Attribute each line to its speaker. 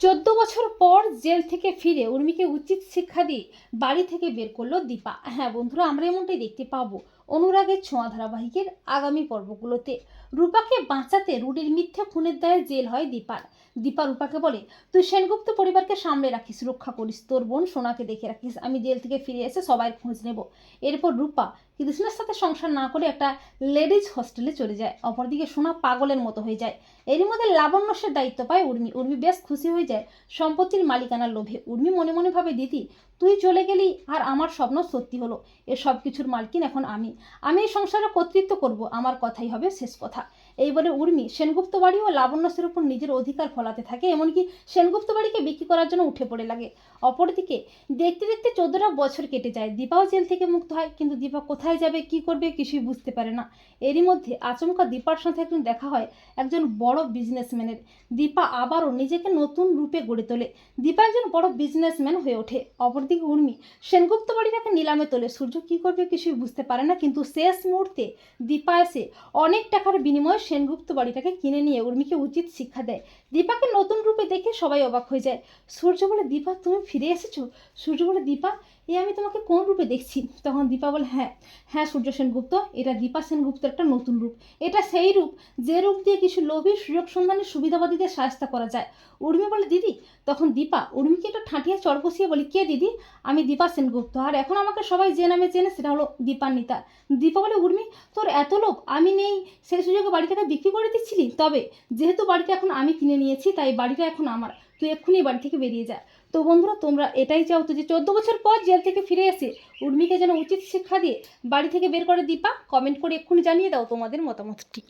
Speaker 1: চোদ্দ বছর পর জেল থেকে ফিরে উর্মিকে উচিত শিক্ষা দিয়ে বাড়ি থেকে বের করল দীপা। হ্যাঁ বন্ধুরা, আমরা এমনটাই দেখতে পাবো অনুরাগের ছোঁয়া ধারাবাহিকের আগামী পর্বগুলোতে। রূপাকে বাঁচাতে রুডির মিথ্যা খুনের দায়ে জেল হয় দীপার। দীপা রূপাকে বলে, তুই সেনগুপ্ত পরিবারকে সামলে রাখিস, রক্ষা করিস। তোর বোন সোনাকে দেখে রাখিস। আমি জেল থেকে ফিরে এসে সবাই খোঁজ নেব। এরপর রূপা কৃষ্ণের সাথে সংসার না করে একটা লেডিজ হস্টেলে চলে যায়। অপরদিকে সোনা পাগলের মতো হয়ে যায়। এরই মধ্যে লাবণ্যসের দায়িত্ব পায় উর্মি। উর্মি বেশ খুশি হয়ে যায় সম্পত্তির মালিকানার লোভে। উর্মি মনে মনে ভাবে, দিদি, তুই চলে গেলি আর আমার স্বপ্ন সত্যি হলো। এ সব কিছুর মালকিন এখন আমি। আমি এই সংসারে কর্তৃত্ব করব। আমার কথাই হবে শেষ কথা। এই বলে উর্মি সেনগুপ্ত বাড়ি ও লাবণ্যসের উপর নিজের অধিকার ফলাতে থাকে, এমনকি সেনগুপ্ত বাড়িকে বিক্রি করার জন্য উঠে পড়ে লাগে। অপরদিকে দেখতে দেখতে চোদ্দটা বছর কেটে যায়। দীপাও জেল থেকে মুক্ত হয়, কিন্তু দীপা কোথায় যাবে, কি করবে কিছুই বুঝতে পারে না। এরই মধ্যে আচমকা দীপার সাথে একদিন দেখা হয় একজন বড় বিজনেসম্যানের দীপা আবারও নিজেকে নতুন রূপে গড়ে তোলে। দীপা একজন বড় বিজনেসম্যান হয়ে ওঠে। অপরদিকে উর্মি, সেনগুপ্ত বাড়িটাকে নিলামে তোলে। সূর্য কী করবে কিছুই বুঝতে পারে না, কিন্তু শেষ মুহূর্তে দীপা এসে অনেক টাকার বিনিময়ে সেনগুপ্ত বাড়িটাকে কিনে নিয়ে উর্মিকে উচিত শিক্ষা দেয়। দীপাকে নতুন রূপে দেখে সবাই অবাক হয়ে যায়। সূর্য বলে, দীপা, তুমি ফিরে এসেছ? সূর্য বলে, দীপা এ আমি তোমাকে কোন রূপে দেখছি? তখন দীপা বলে হ্যাঁ হ্যাঁ সূর্য সেনগুপ্ত, এটা দীপা সেনগুপ্তের একটা নতুন রূপ। এটা সেই রূপ, যে রূপ দিয়ে কিছু লোভী সুযোগ সন্ধানের সুবিধাবাদীদের সাহায্য করা যায়। উর্মি বলে, দিদি। তখন দীপা, উর্মিকে একটা ঠাঁটিয়ে চড় বসিয়ে বলি, কে দিদি? আমি দীপা সেনগুপ্ত। আর এখন আমাকে সবাই যে নামে চেনে, সেটা হলো দীপান্বিতা দীপা বলে, উর্মি, তোর এত লোভ, আমি নেই। সেই সুযোগে বাড়িটাকে বিক্রি করে দিচ্ছিলি? তবে, যেহেতু বাড়িটা এখন আমি কিনে নিয়েছি, তাই বাড়িটা এখন আমার। তুই এক্ষুনি বাড়ি থেকে বেরিয়ে যা। তো বন্ধুরা, তোমরা এটাই চাও তো যে চোদ্দ বছর পর জেল থেকে ফিরে এসে উর্মিকে যেন উচিত শিক্ষা দিয়ে বাড়ি থেকে বের করে দীপা কমেন্ট করে এক্ষুনি জানিয়ে দাও তোমাদের মতামতটি।